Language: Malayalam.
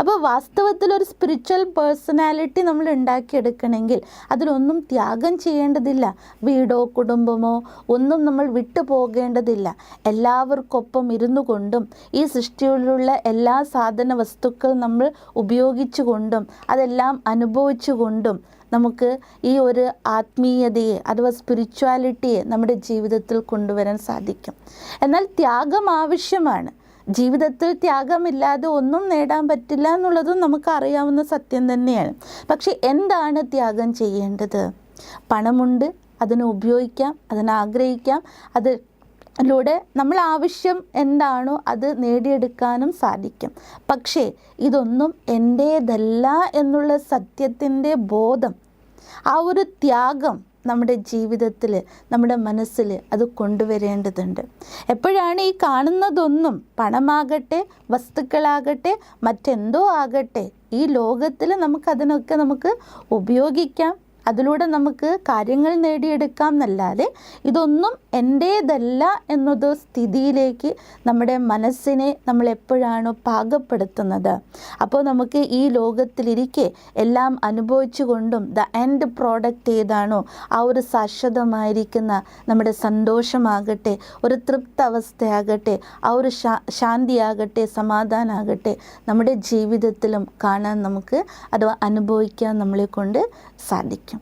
അപ്പോൾ വാസ്തവത്തിൽ ഒരു സ്പിരിച്വൽ പേഴ്സണാലിറ്റി നമ്മൾ ഉണ്ടാക്കിയെടുക്കണമെങ്കിൽ അതിലൊന്നും ത്യാഗം ചെയ്യേണ്ടതില്ല. വീടോ കുടുംബമോ ഒന്നും നമ്മൾ വിട്ടു പോകേണ്ടതില്ല. എല്ലാവർക്കൊപ്പം ഇരുന്നു കൊണ്ടും ഈ സൃഷ്ടിയിലുള്ള എല്ലാ സാധന വസ്തുക്കൾ നമ്മൾ ഉപയോഗിച്ചുകൊണ്ടും അതെല്ലാം അനുഭവിച്ചു കൊണ്ടും നമുക്ക് ഈ ഒരു ആത്മീയതയെ അഥവാ സ്പിരിച്വാലിറ്റിയെ നമ്മുടെ ജീവിതത്തിൽ കൊണ്ടുവരാൻ സാധിക്കും. എന്നാൽ ത്യാഗം ആവശ്യമാണ്. ജീവിതത്തിൽ ത്യാഗമില്ലാതെ ഒന്നും നേടാൻ പറ്റില്ല എന്നുള്ളതും നമുക്കറിയാവുന്ന സത്യം തന്നെയാണ്. പക്ഷെ എന്താണ് ത്യാഗം ചെയ്യേണ്ടത്? പണമുണ്ട് അതിനെ ഉപയോഗിക്കാം അതിനെ ആഗ്രഹിക്കാം അത് ലൂടെ നമ്മൾ ആവശ്യം എന്താണോ അത് നേടിയെടുക്കാനും സാധിക്കും. പക്ഷേ ഇതൊന്നും എന്റേതല്ല എന്നുള്ള സത്യത്തിന്റെ ബോധം ആ ഒരു ത്യാഗം നമ്മുടെ ജീവിതത്തിൽ നമ്മുടെ മനസ്സിൽ അത് കൊണ്ടുവരേണ്ടതുണ്ട്. എപ്പോഴാണ് ഈ കാണുന്നതൊന്നും പണമാകട്ടെ വസ്തുക്കളാകട്ടെ മറ്റെന്തോ ആകട്ടെ ഈ ലോകത്തിൽ നമുക്കതിനൊക്കെ നമുക്ക് ഉപയോഗിക്കാം. അതിലൂടെ നമുക്ക് കാര്യങ്ങൾ നേടിയെടുക്കാം എന്നല്ലാതെ ഇതൊന്നും എന്റേതല്ല എന്നത് സ്ഥിതിയിലേക്ക് നമ്മുടെ മനസ്സിനെ നമ്മൾ എപ്പോഴാണോ പാകപ്പെടുത്തുന്നത്. അപ്പോൾ നമുക്ക് ഈ ലോകത്തിലിരിക്കെ എല്ലാം അനുഭവിച്ചു കൊണ്ടും ദ എൻഡ് പ്രോഡക്റ്റ് ഏതാണോ ആ ഒരു ശാശ്വതമായിരിക്കുന്ന നമ്മുടെ സന്തോഷമാകട്ടെ ഒരു തൃപ്താവസ്ഥയാകട്ടെ ആ ഒരു ശാന്തിയാകട്ടെ സമാധാനമാകട്ടെ നമ്മുടെ ജീവിതത്തിലും കാണാൻ നമുക്ക് അഥവാ അനുഭവിക്കാൻ നമ്മളെ കൊണ്ട് സാധിക്കും.